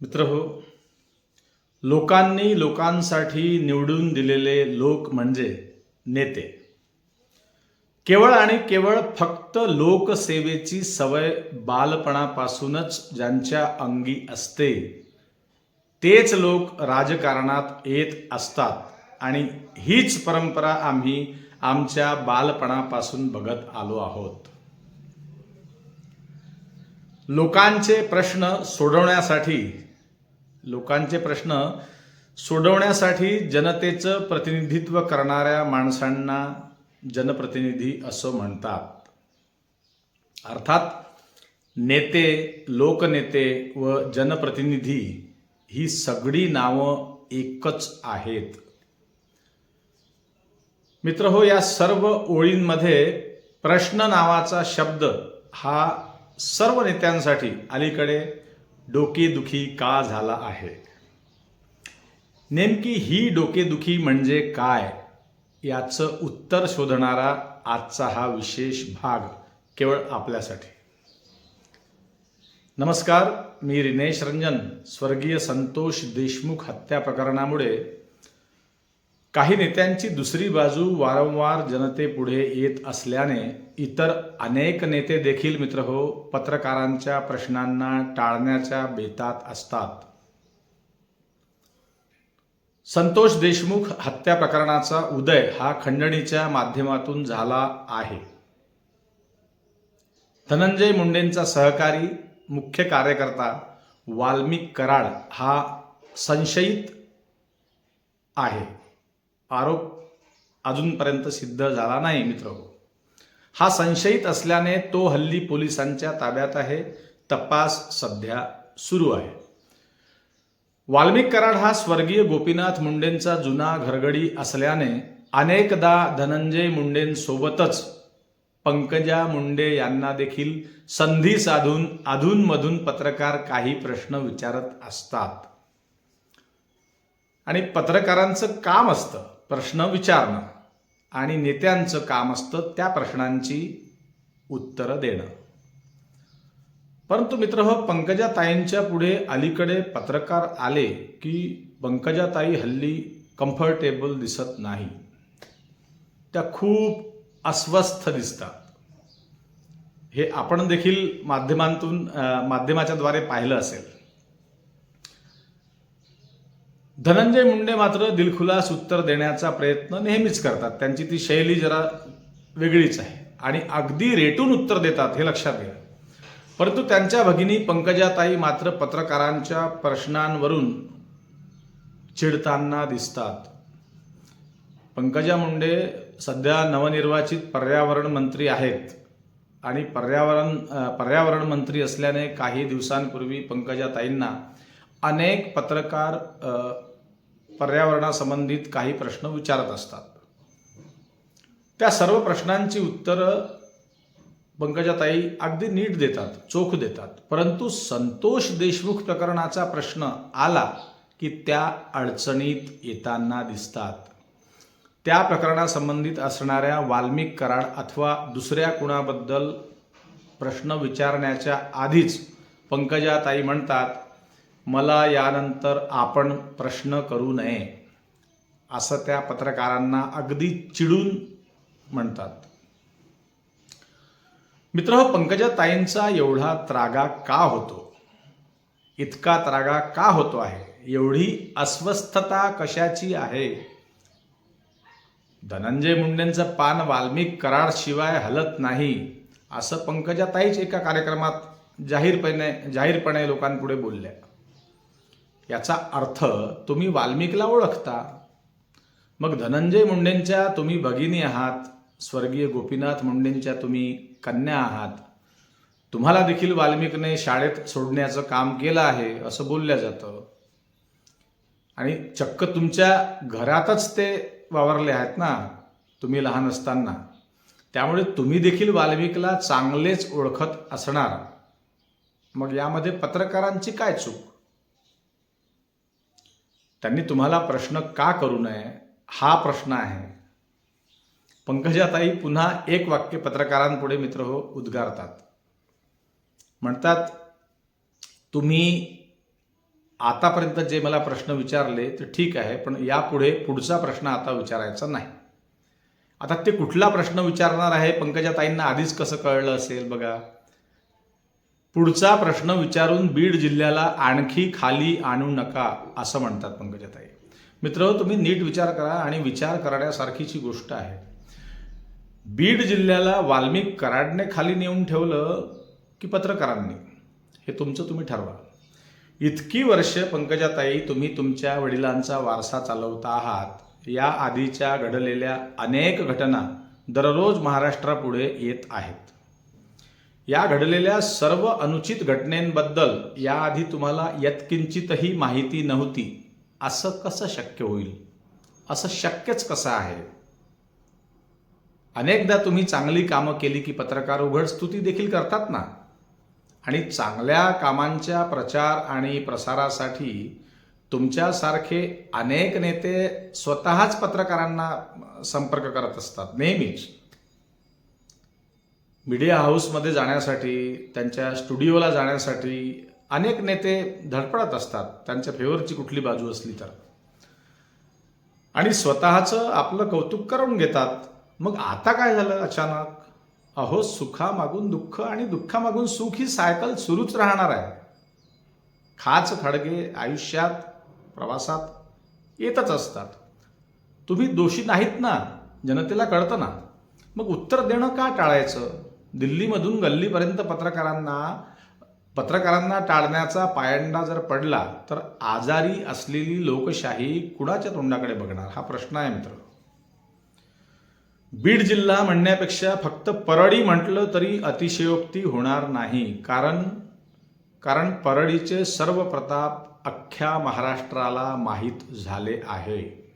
मित्र हो लोकांनी लोकांसाठी निवडून दिलेले लोक म्हणजे नेते. केवळ आणि केवळ फक्त लोकसेवेची सवय बालपणापासूनच ज्यांच्या अंगी असते तेच लोक राजकारणात येत असतात आणि हीच परंपरा आम्ही आमच्या बालपणापासून बघत आलो आहोत. लोकांचे प्रश्न सोडवण्यासाठी लोकांचे प्रश्न सोडवण्यासाठी जनतेचं प्रतिनिधित्व करणाऱ्या माणसांना जनप्रतिनिधी असं म्हणतात. अर्थात नेते लोकनेते व जनप्रतिनिधी ही सगळी नावं एकच आहेत. मित्र हो या सर्व ओळींमध्ये प्रश्न नावाचा शब्द हा सर्व नेत्यांसाठी अलीकडे डोकेदुखी का झाला आहे? नेमकी ही डोकेदुखी म्हणजे काय? याचं उत्तर शोधणारा आजचा हा विशेष भाग केवळ आपल्यासाठी. नमस्कार मी रिनेश रंजन स्वर्गीय संतोष देशमुख हत्या प्रकरणामुळे काही नेत्यांची दुसरी बाजू वारंवार जनतेपुढे येत असल्याने इतर अनेक नेते देखील मित्र हो पत्रकारांच्या प्रश्नांना टाळण्याच्या बेतात असतात. संतोष देशमुख हत्या प्रकरणाचा उदय हा खंडणीच्या माध्यमातून झाला आहे. धनंजय मुंडेंचा सहकारी मुख्य कार्यकर्ता वाल्मिक कराड हा संशयित आहे. आरोप अजूनपर्यंत सिद्ध झाला नाही मित्र. हा संशयित असल्याने तो हल्ली पोलिसांच्या ताब्यात आहे. तपास सध्या सुरू आहे. वाल्मिक कराड हा स्वर्गीय गोपीनाथ मुंडेंचा जुना घरगडी असल्याने अनेकदा धनंजय मुंडेंसोबतच पंकजा मुंडे यांना देखील संधी साधून अधूनमधून पत्रकार काही प्रश्न विचारत असतात. आणि पत्रकारांचं काम असतं. प्रश्न विचारणं आणि नेत्यांचं काम असतं त्या प्रश्नांची उत्तरं देणं. परंतु मित्र हो पंकजाताईंच्या पुढे अलीकडे पत्रकार आले की पंकजाताई हल्ली कम्फर्टेबल दिसत नाही. त्या खूप अस्वस्थ दिसतात. हे आपण देखील माध्यमांतून माध्यमाच्याद्वारे पाहिलं असेल. धनंजय मुंडे मात्र दिलखुलास उत्तर देण्याचा प्रयत्न नेहमीच करतात. त्यांची ती शैली जरा वेगळीच आहे. आणि अगदी रेटून उत्तर देतात हे लक्षात घ्या. परंतु त्यांच्या भगिनी पंकजाताई मात्र पत्रकारांच्या प्रश्नांवरून चिडताना दिसतात. पंकजा मुंडे सध्या नवनिर्वाचित पर्यावरण मंत्री आहेत. आणि पर्यावरण पर्यावरण मंत्री असल्याने काही दिवसांपूर्वी पंकजाताईंना अनेक पत्रकार पर्यावरणासंबंधित काही प्रश्न विचारत असतात. त्या सर्व प्रश्नांची उत्तरं पंकजाताई अगदी नीट देतात चोख देतात. परंतु संतोष देशमुख प्रकरणाचा प्रश्न आला की त्या अडचणीत येताना दिसतात. त्या प्रकरणासंबंधित असणाऱ्या वाल्मिक कराड अथवा दुसऱ्या कुणाबद्दल प्रश्न विचारण्याच्या आधीच पंकजाताई म्हणतात मला यानंतर आपण प्रश्न करू नये असं त्या पत्रकारांना अगदी चिडून म्हणतात. मित्र हो पंकजाताईंचा एवढा त्रागा का होतो? इतका त्रागा का होतो आहे? एवढी अस्वस्थता कशाची आहे? धनंजय मुंडेंचं पान वाल्मिक कराड शिवाय हलत नाही असं पंकजाताईच एका कार्यक्रमात जाहीरपणे जाहीरपणे लोकांपुढे बोलल्या. याचा अर्थ तुम्ही वाल्मिकला ओळखता. मग धनंजय मुंडेंच्या तुम्ही भगिनी आहात. स्वर्गीय गोपीनाथ मुंडेंच्या तुम्ही कन्या आहात. तुम्हाला देखील वाल्मिकने शाळेत सोडण्याचं काम केलं आहे असं बोललं जातं. आणि चक्क तुमच्या घरातच ते वावरले आहेत ना तुम्ही लहान असताना. त्यामुळे तुम्ही देखील वाल्मिकला चांगलेच ओळखत असणार. मग यामध्ये पत्रकारांची काय चूक? त्यांनी तुम्हाला प्रश्न का करू नये हा प्रश्न आहे. पंकजाताई पुन्हा एक वाक्य पत्रकारांपुढे मित्र हो उद्गारतात. म्हणतात तुम्ही आतापर्यंत जे मला प्रश्न विचारले ते ठीक आहे पण यापुढे पुढचा प्रश्न आता विचारायचा नाही. आता ते कुठला प्रश्न विचारणार आहे पंकजाताईंना आधीच कसं कळलं असेल बघा. पुढचा प्रश्न विचारून बीड जिल्ह्याला आणखी खाली आणू नका असं म्हणतात पंकजाताई. मित्र तुम्ही नीट विचार करा आणि विचार करण्यासारखीची गोष्ट आहे. बीड जिल्ह्याला वाल्मिक कराडने खाली नेऊन ठेवलं की पत्रकारांनी? हे तुमचं तुम्ही ठरवा. इतकी वर्ष पंकजाताई तुम्ही तुमच्या वडिलांचा वारसा चालवता आहात. या आधीच्या घडलेल्या अनेक घटना दररोज महाराष्ट्रापुढे येत आहेत. या घडलेल्या सर्व अनुचित घटनेंबद्दल याआधी तुम्हाला यत्किंचितही माहिती नव्हती. असं कसं शक्य होईल? असं शक्यच कसं आहे? अनेकदा तुम्ही चांगली कामं केली की पत्रकार उघड स्तुती देखील करतात ना? आणि चांगल्या कामांच्या प्रचार आणि प्रसारासाठी तुमच्यासारखे अनेक नेते स्वतःच पत्रकारांना संपर्क करत असतात नेहमीच. मीडिया हाऊसमध्ये जाण्यासाठी त्यांच्या स्टुडिओला जाण्यासाठी अनेक नेते धडपडत असतात. त्यांच्या फेवरची कुठली बाजू असली तर. आणि स्वतःचं आपलं कौतुक करून घेतात. मग आता काय झालं अचानक? अहो सुखामागून दुःख आणि दुःखामागून सुख ही सायकल सुरूच राहणार आहे. खाच खडगे आयुष्यात प्रवासात येतच असतात. तुम्ही दोषी नाहीत ना? जनतेला कळतं ना? मग उत्तर देणं का टाळायचं? दिल्लीमधून गल्लीपर्यंत पत्रकारांना पत्रकारांना टाळण्याचा पायंडा जर पडला तर आजारी असलेली लोकशाही कुणाच्या तोंडाकडे बघणार? हा प्रश्न आहे मित्र. बीड जिल्हा म्हणण्यापेक्षा फक्त परळी म्हटलं तरी अतिशयोक्ती होणार नाही. कारण कारण परळीचे सर्व प्रताप अख्ख्या महाराष्ट्राला माहीत झाले आहे.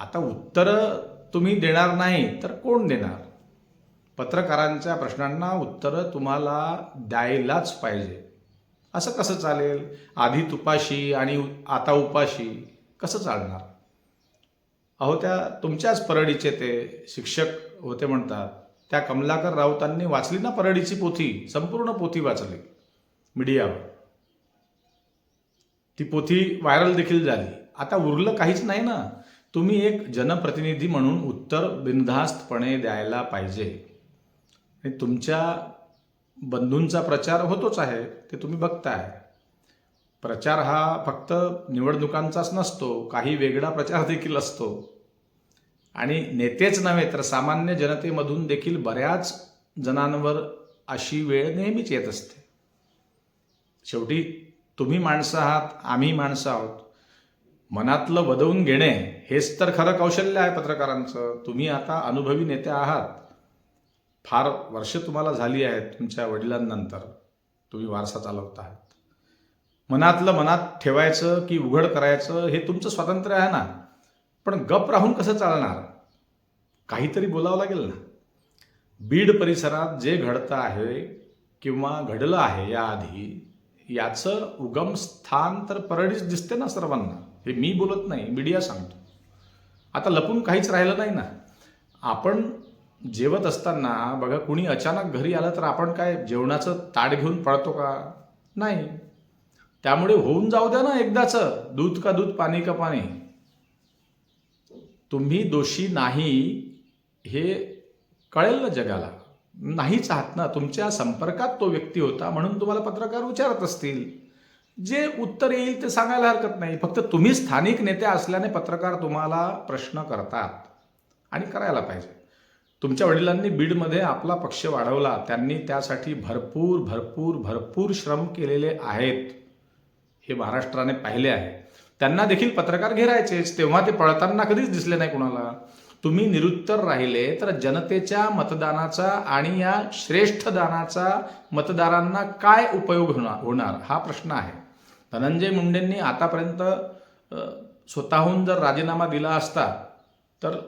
आता उत्तर तुम्ही देणार नाही तर कोण देणार? पत्रकारांच्या प्रश्नांना उत्तरं तुम्हाला द्यायलाच पाहिजे. असं कसं चालेल? आधी तुपाशी आणि आता उपाशी कसं चालणार? अहो त्या तुमच्याच परडीचे ते शिक्षक होते म्हणतात. त्या कमलाकर राऊतांनी वाचली ना परडीची पोथी? संपूर्ण पोथी वाचली मीडियावर. ती पोथी व्हायरल देखील झाली. आता उरलं काहीच नाही ना. तुम्ही एक जनप्रतिनिधी म्हणून उत्तर बिनधास्तपणे द्यायला पाहिजे. आणि तुमच्या बंधूंचा प्रचार होतोच आहे ते तुम्ही बघताय. प्रचार हा फक्त निवडणुकांचाच नसतो काही वेगळा प्रचार देखील असतो. आणि नेतेच नव्हे तर सामान्य जनतेमधून देखील बऱ्याच जणांवर अशी वेळ नेहमीच येत असते. शेवटी तुम्ही माणसं आहात आम्ही माणसं आहोत. मनातलं वदवून घेणे हेच तर खरं कौशल्य आहे पत्रकारांचं. तुम्ही आता अनुभवी नेते आहात. फार वर्ष तुम्हाला झाली आहेत तुमच्या वडिलांनंतर. तुम्ही वारसा चालवत आहात. मनातलं मनात ठेवायचं की उघड करायचं हे तुमचं स्वातंत्र्य आहे ना. पण गप राहून कसं चालणार? काहीतरी बोलावं लागेल ना. बीड परिसरात जे घडतं आहे किंवा घडलं आहे याआधी याचं उगम स्थान तर परळीच दिसते ना सर्वांना. हे मी बोलत नाही मीडिया सांगतो. आता लपून काहीच राहिलं नाही ना. आपण जेवत असताना बघा कुणी अचानक घरी आलं तर आपण काय जेवणाचं ताट घेऊन पळतो का? नाही. त्यामुळे होऊन जाऊ द्या ना एकदाचं. दूध का दूध पाणी का पाणी. तुम्ही दोषी नाही हे कळेल ना जगाला. नाहीच आहात ना. तुमच्या संपर्कात तो व्यक्ती होता म्हणून तुम्हाला पत्रकार विचारत असतील. जे उत्तर येईल ते सांगायला हरकत नाही. फक्त तुम्ही स्थानिक नेते असल्याने पत्रकार तुम्हाला प्रश्न करतात आणि करायला पाहिजे. तुमच्या वडिलांनी बीडमध्ये आपला पक्ष वाढवला. त्यांनी त्यासाठी भरपूर भरपूर भरपूर श्रम केलेले आहेत. हे महाराष्ट्राने पाहिले आहे. त्यांना देखील पत्रकार घेरायचेच तेव्हा ते पळताना कधीच दिसले नाही कुणाला. तुम्ही निरुत्तर राहिले तर जनतेच्या मतदानाचा आणि या श्रेष्ठ दानाचा मतदारांना काय उपयोग होणार होणार? हा प्रश्न आहे. धनंजय मुंडेंनी आतापर्यंत स्वतःहून जर राजीनामा दिला असता तर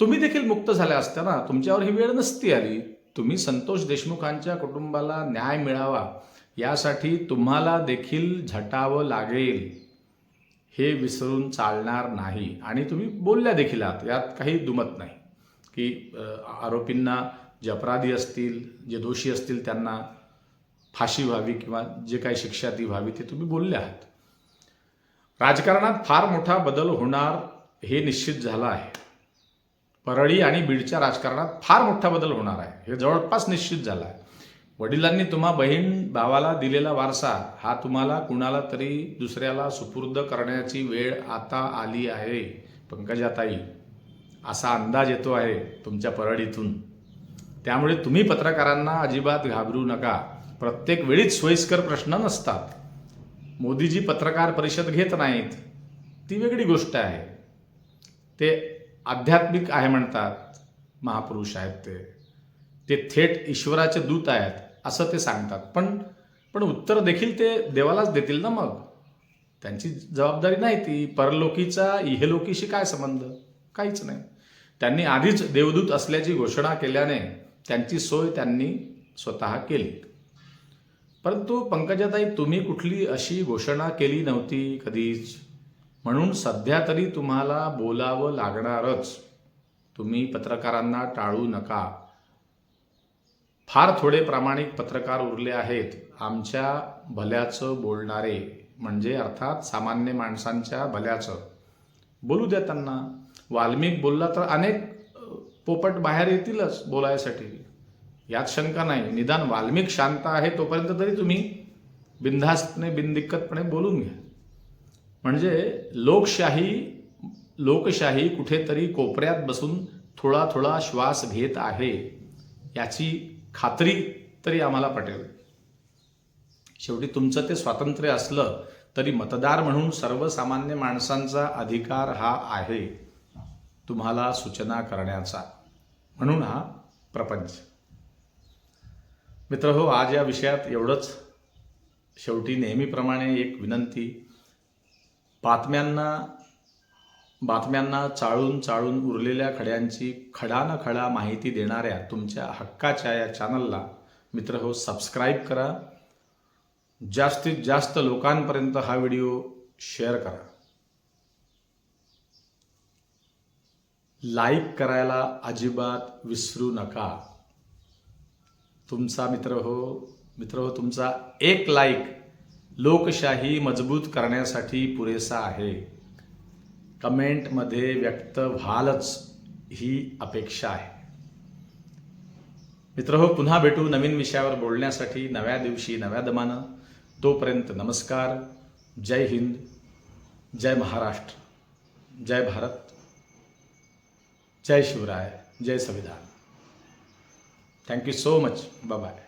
तुम्ही देखील मुक्त झाल्या असत्या ना. तुमच्यावर ही वेळ नसती आली. तुम्ही संतोष देशमुखांच्या कुटुंबाला न्याय मिळावा. यासाठी तुम्हाला देखील झटावं लागेल. हे विसरून चालणार नाही. आणि तुम्ही बोलल्या देखील आहात यात काही दुमत नाही. की आरोपींना जे अपराधी असतील जे दोषी असतील त्यांना फाशी व्हावी किंवा जे काही शिक्षा ती व्हावी ते तुम्ही बोलले आहात राजकारणात फार मोठा बदल होणार हे निश्चित झालं आहे. परळी आणि बीडच्या राजकारणात फार मोठा बदल होणार आहे. हे जवळपास निश्चित झालं आहे. वडिलांनी तुम्हा बहीण भावाला दिलेला वारसा हा तुम्हाला कुणाला तरी दुसऱ्याला सुपूर्द करण्याची वेळ आता आली आहे. पंकजाताई असा अंदाज येतो आहे तुमच्या परळीतून. त्यामुळे तुम्ही पत्रकारांना अजिबात घाबरू नका. प्रत्येक वेळीच सोयीस्कर प्रश्न नसतात. मोदीजी पत्रकार परिषद घेत नाहीत. ती वेगळी गोष्ट आहे. ते आध्यात्मिक आहे म्हणतात महापुरुष आहेत ते. ते थेट ईश्वराचे दूत आहेत असं ते सांगतात. पण पण उत्तर देखील ते देवालाच देतील ना मग? त्यांची जबाबदारी नाही ती. परलोकीचा इहेलोकीशी काय संबंध? काहीच नाही. त्यांनी आधीच देवदूत असल्याची घोषणा केल्याने त्यांची सोय त्यांनी स्वतः केली. परंतु पंकजाताई तुम्ही कुठली अशी घोषणा केली नव्हती कधीच? म्हणून सध्या तरी तुम्हाला बोलावं लागणारच. तुम्ही पत्रकारांना टाळू नका. फार थोडे प्रामाणिक पत्रकार उरले आहेत. आमच्या भल्याचं बोलणारे म्हणजे अर्थात सामान्य माणसांच्या भल्याचं. बोलू द्या त्यांना. वाल्मिक बोलला तर अनेक पोपट बाहेर येतीलच बोलायसाठी. यात शंका नाही. निदान वाल्मिक शांत आहे तोपर्यंत तरी तुम्ही बिनधास्तपणे बिनदिक्कतपणे बोलून घ्या. म्हणजे लोकशाही लोकशाही कुठेतरी कोपऱ्यात बसून थोडा थोडा श्वास घेत आहे याची खात्री तरी आम्हाला पटेल. शेवटी तुमचं ते स्वातंत्र्य असलं तरी मतदार म्हणून सर्वसामान्य माणसांचा अधिकार हा आहे तुम्हाला सूचना करण्याचा. म्हणून हा प्रपंच. मित्र हो आज या विषयात एवढंच. शेवटी नेहमीप्रमाणे एक विनंती बातम्यांना बातम्यांना चाळून चाळून उरलेल्या खड्यांची खडा न खडा माहिती देणाऱ्या तुमच्या हक्काच्या या चॅनलला मित्र हो सबस्क्राईब करा. जास्तीत जास्त लोकांपर्यंत हा व्हिडिओ शेअर करा. लाईक करायला अजिबात विसरू नका. तुमचा मित्र हो मित्र हो तुमचा एक लाईक लोकशाही मजबूत करण्यासाठी पुरेसा आहे. कमेंटमध्ये व्यक्त व्हालच ही अपेक्षा आहे. मित्र हो पुन्हा भेटू नवीन विषयावर बोलण्यासाठी नव्या दिवशी नव्या दमानं. तोपर्यंत नमस्कार. जय हिंद. जय महाराष्ट्र. जय भारत. जय शिवराय. जय संविधान. Thank you so much bye